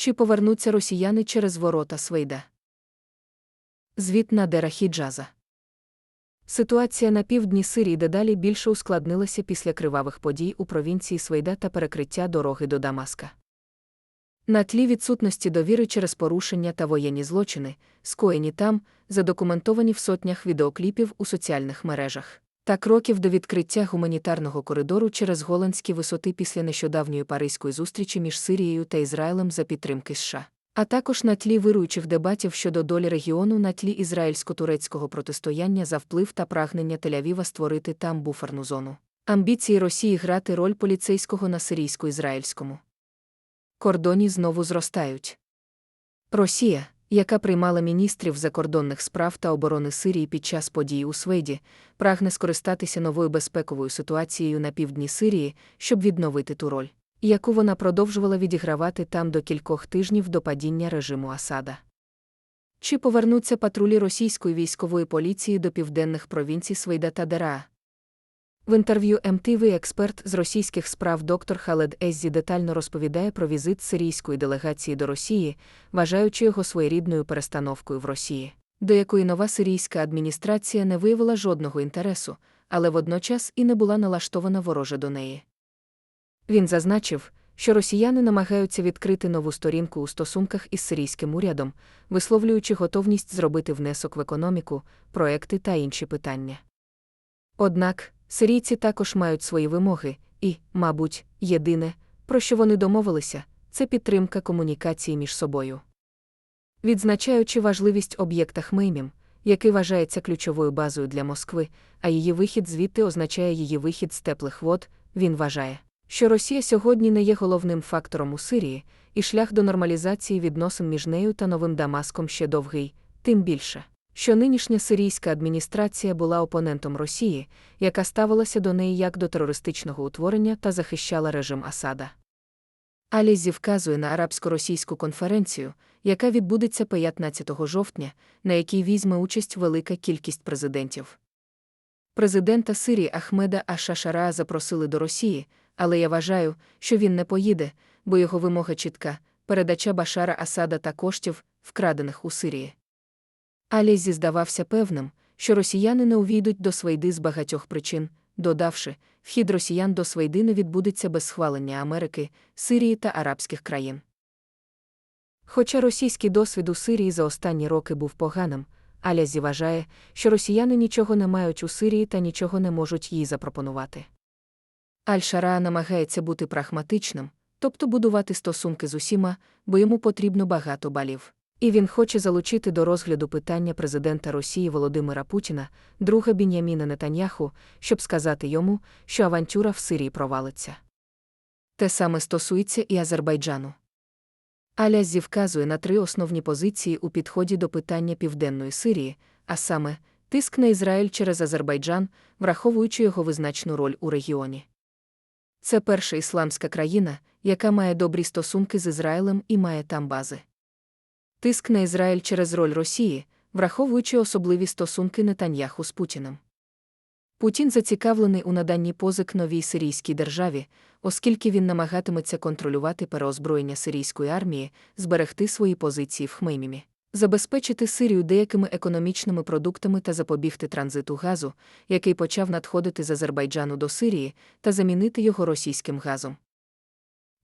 Чи повернуться росіяни через ворота Свейда? Звіт на Дерахіджаза. Ситуація на півдні Сирії дедалі більше ускладнилася після кривавих подій у провінції Свейда та перекриття дороги до Дамаска. На тлі відсутності довіри через порушення та воєнні злочини, скоєні там, задокументовані в сотнях відеокліпів у соціальних мережах, та кроків до відкриття гуманітарного коридору через голландські висоти після нещодавньої паризької зустрічі між Сирією та Ізраїлем за підтримки США. А також на тлі вируючих дебатів щодо долі регіону на тлі ізраїльсько-турецького протистояння за вплив та прагнення Тель-Авіва створити там буферну зону. Амбіції Росії грати роль поліцейського на сирійсько-ізраїльському кордоні знову зростають. Росія, яка приймала міністрів закордонних справ та оборони Сирії під час подій у Свейді, прагне скористатися новою безпековою ситуацією на півдні Сирії, щоб відновити ту роль, яку вона продовжувала відігравати там до кількох тижнів до падіння режиму Асада. Чи повернуться патрулі російської військової поліції до південних провінцій Свейда та Дераа? В інтерв'ю МТВ експерт з російських справ доктор Халед Еззі детально розповідає про візит сирійської делегації до Росії, вважаючи його своєрідною перестановкою в Росії, до якої нова сирійська адміністрація не виявила жодного інтересу, але водночас і не була налаштована вороже до неї. Він зазначив, що росіяни намагаються відкрити нову сторінку у стосунках із сирійським урядом, висловлюючи готовність зробити внесок в економіку, проекти та інші питання. Однак, Сирійці також мають свої вимоги, і, мабуть, єдине, про що вони домовилися, це підтримка комунікації між собою. Відзначаючи важливість об'єкта Хмеймім, який вважається ключовою базою для Москви, а її вихід звідти означає її вихід з теплих вод, він вважає, що Росія сьогодні не є головним фактором у Сирії, і шлях до нормалізації відносин між нею та новим Дамаском ще довгий, тим більше що нинішня сирійська адміністрація була опонентом Росії, яка ставилася до неї як до терористичного утворення та захищала режим Асада. Алізі вказує на арабсько-російську конференцію, яка відбудеться 15 жовтня, на якій візьме участь велика кількість президентів. Президента Сирії Ахмеда Ашашара запросили до Росії, але я вважаю, що він не поїде, бо його вимога чітка передача Башара Асада та коштів, вкрадених у Сирії. Алізі здавався певним, що росіяни не увійдуть до Свейди з багатьох причин, додавши, вхід росіян до Свейди не відбудеться без схвалення Америки, Сирії та арабських країн. Хоча російський досвід у Сирії за останні роки був поганим, Алязі вважає, що росіяни нічого не мають у Сирії та нічого не можуть їй запропонувати. Аль-Шара намагається бути прагматичним, тобто будувати стосунки з усіма, бо йому потрібно багато балів. І він хоче залучити до розгляду питання президента Росії Володимира Путіна, друга Бін'яміна Нетаньяху, щоб сказати йому, що авантюра в Сирії провалиться. Те саме стосується і Азербайджану. Алязі вказує на три основні позиції у підході до питання Південної Сирії, а саме, тиск на Ізраїль через Азербайджан, враховуючи його визначну роль у регіоні. Це перша ісламська країна, яка має добрі стосунки з Ізраїлем і має там бази. Тиск на Ізраїль через роль Росії, враховуючи особливі стосунки Нетаньяху з Путіним. Путін зацікавлений у наданні позик новій сирійській державі, оскільки він намагатиметься контролювати переозброєння сирійської армії, зберегти свої позиції в Хмеймімі, забезпечити Сирію деякими економічними продуктами та запобігти транзиту газу, який почав надходити з Азербайджану до Сирії, та замінити його російським газом.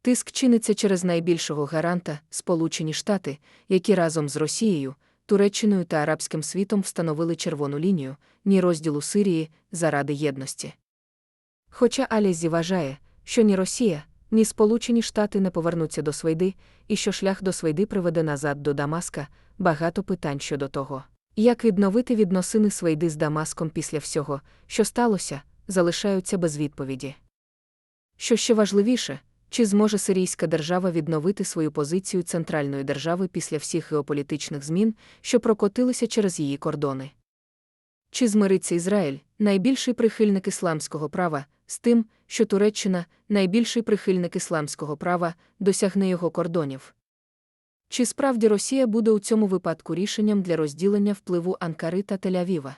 Тиск чиниться через найбільшого гаранта Сполучені Штати, які разом з Росією, Туреччиною та Арабським світом встановили червону лінію, ні розділу Сирії заради єдності. Хоча Алізі вважає, що ні Росія, ні Сполучені Штати не повернуться до Свейди, і що шлях до Свейди приведе назад до Дамаска, багато питань щодо того, як відновити відносини Свейди з Дамаском після всього, що сталося, залишаються без відповіді. Що ще важливіше, чи зможе сирійська держава відновити свою позицію центральної держави після всіх геополітичних змін, що прокотилися через її кордони? Чи змириться Ізраїль, найбільший прихильник ісламського права, з тим, що Туреччина, найбільший прихильник ісламського права, досягне його кордонів? Чи справді Росія буде у цьому випадку рішенням для розділення впливу Анкари та Тель-Авіва?